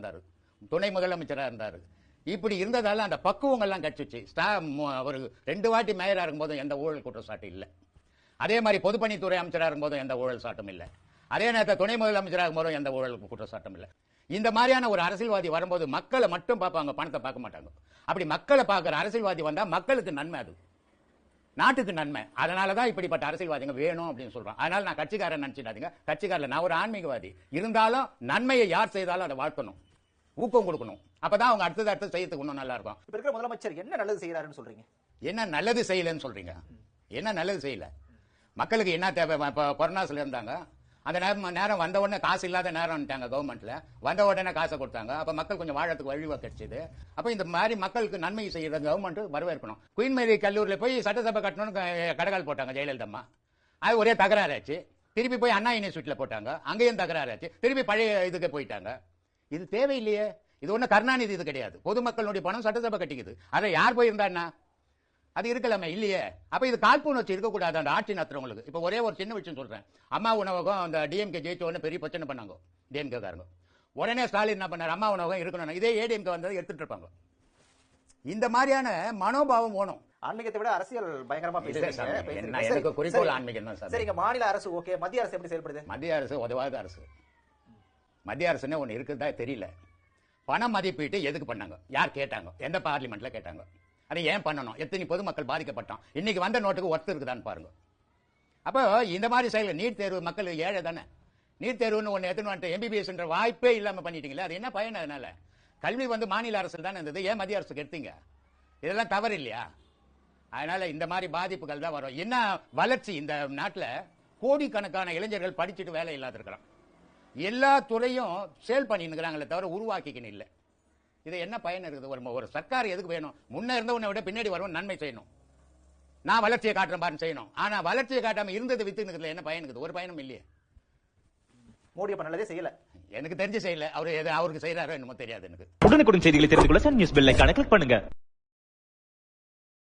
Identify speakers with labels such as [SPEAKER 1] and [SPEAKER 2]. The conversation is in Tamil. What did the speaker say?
[SPEAKER 1] இருந்தார். துணை முதலமைச்சரா இருந்தாரு. இப்படி இருந்ததால அந்த பக்குவங்கள்லாம் கட்சிச்சு ஸ்டா அவர் ரெண்டு வாட்டி மேயரா இருக்கும்போது எந்த ஊழல் குற்றச்சாட்டு இல்லை. அதே மாதிரி பொதுப்பணித்துறை அமைச்சரா இருக்கும்போதும் எந்த ஊழல் சாட்டும் இல்லை. அதே நேரத்தில் துணை முதலமைச்சராக இருக்கும்போதும் எந்த ஊழல் குற்றச்சாட்டும் இல்லை. இந்த மாதிரியான ஒரு அரசியல்வாதி வரும்போது மக்களை மட்டும் பார்ப்பாங்க பணத்தை பார்க்க மாட்டாங்க. அப்படி மக்களை பார்க்குற அரசியல்வாதி வந்தா மக்களுக்கு நன்மை அது. நாட்டுக்கு நன்மை. அதனால தான் இப்படிப்பட்ட அரசியல்வாதிங்க வேணும் அப்படின்னு சொல்கிறோம் அதனால நான் கட்சிக்காரன் நினச்சிடாதீங்க. கட்சிக்காரில் நான் ஒரு ஆன்மீகவாதி. இருந்தாலும் நன்மையை யார் செய்தாலும் அதை வாழ்த்தணும். ஊக்கம் கொடுக்கணும். அப்பதான் அவங்க அடுத்தது அடுத்து செய்யறதுக்கு இன்னும் நல்லா இருக்கும்
[SPEAKER 2] இப்ப இருக்கிற முதலமைச்சர் என்ன நல்லது செய்யறாருன்னு சொல்றீங்க?
[SPEAKER 1] என்ன நல்லது செய்யலன்னு சொல்றீங்க? என்ன நல்லது செய்யல? மக்களுக்கு என்ன தேவை? இப்போ கொரோனாஸ்ல இருந்தாங்க அந்த நேரம் நேரம் வந்த உடனே காசு இல்லாத நேரம்ட்டாங்க கவர்மெண்ட்ல வந்த உடனே காசை கொடுத்தாங்க. அப்ப மக்கள் கொஞ்சம் வாழறதுக்கு வழிவா கிடைச்சது. அப்ப இந்த மாதிரி மக்களுக்கு நன்மை செய்யற கவர்மெண்ட் வரவேற்கணும். குயின் மேரி கல்லூரியில போய் சட்டசபை கட்டணும்னு கடகால் போட்டாங்க ஜெயலலிதா அம்மா அது ஒரே தகராறாச்சு திருப்பி போய் அண்ணா யூனிவர்சிட்டியில போட்டாங்க. அங்கேயும் தகராறாச்சு திருப்பி பழைய இதுக்கு போயிட்டாங்க. இது தேவையில்லையே. இது ஒன்றும் கருணாநிதி இது கிடையாது. பொதுமக்களுடைய பணம் சட்டசபை கட்டிக்குது. அதை யார் போயிருந்தான்னா? அது இருக்கலாமே இல்லையே. அப்ப இது காழ்ப்புணர்ச்சி இருக்கக்கூடாது அந்த ஆட்சி நடத்துறவங்களுக்கு. இப்ப ஒரே ஒரு சின்ன விஷயம் சொல்றேன். அம்மா உணவகம் அந்த டிஎம்கே ஜெயிச்ச உடனே பெரிய பிரச்சனை பண்ணாங்க. டிஎம்கே காரங்க. உடனே ஸ்டாலின் என்ன பண்ணார்? அம்மா உணவகம் இருக்கணும் இதே ஏடிஎம்கே வந்ததை எடுத்துட்டு இருப்பாங்க. இந்த மாதிரியான மனோபாவம் ஓணும்.
[SPEAKER 2] ஆன்மீகத்தை விட அரசியல் பயங்கரமா பேசுறீங்க. சரி,
[SPEAKER 1] எனக்கு குறிக்கோள்
[SPEAKER 2] சரி.
[SPEAKER 1] ஆன்மீகம் தான் சாமி.
[SPEAKER 2] சரிங்க மாநில அரசு ஓகே. மத்திய அரசு எப்படி செயல்படுது?
[SPEAKER 1] மத்திய அரசு உதவாத அரசு. மத்திய அரசுன்னு ஒன்று இருக்குதா தெரியல. பண மதிப்பீட்டு எதுக்கு பண்ணாங்க? யார் கேட்டாங்க? எந்த பார்லிமெண்ட்ல கேட்டாங்க? அதை ஏன் பண்ணணும்? எத்தனை பொதுமக்கள் பாதிக்கப்பட்டோம்? இன்னைக்கு வந்த நோட்டுக்கு ஒர்த்து இருக்குதான்னு பாருங்க. அப்போ இந்த மாதிரி செயல்கள் நீட் தேர்வு மக்கள் ஏழை தானே? நீட் தேர்வுன்னு ஒன்று எத்தனை வந்துட்டு எம்பிபிஎஸ்ன்ற வாய்ப்பே இல்லாமல் பண்ணிட்டீங்களே அது என்ன பயன் அதனால? கல்வி வந்து மாநில அரசு தானே இருந்தது ஏன் மத்திய அரசுக்கு எடுத்தீங்க? இதெல்லாம் தவறு இல்லையா? அதனால இந்த மாதிரி பாதிப்புகள் தான் வரும். என்ன வளர்ச்சி? இந்த நாட்டில் கோடிக்கணக்கான இளைஞர்கள் படிச்சுட்டு வேலை இல்லாத இருக்கிறான் எல்லா துறையும் சேல் பண்ணிருக்கிறாங்களே தவிர உருவாக்கிக்கணும் இல்லை. இது என்ன பயன் இருக்குது? ஒரு ஒரு சர்க்கார் எதுக்கு வேணும்? முன்ன இருந்தவனை விட பின்னாடி வரவன் நன்மை செய்யணும். நான் வளர்ச்சியை காட்டுறேன் பாருன்னு செய்யணும். ஆனா வளர்ச்சியை காட்டாம இருந்தது வித்துக்கிறதுல என்ன பயன் இருக்குது? ஒரு பயனும் இல்லையே.
[SPEAKER 2] மோடி அப்ப நல்லதே செய்யல.
[SPEAKER 1] எனக்கு தெரிஞ்சு செய்யல. அவர் எது அவருக்கு செய்யறாரோ என்னமோ தெரியாது எனக்கு.
[SPEAKER 3] உடனுக்குடன் செய்திகளை தெரிந்து கொள்ள சன் நியூஸ் பெல் ஐகானை கிளிக் பண்ணுங்க.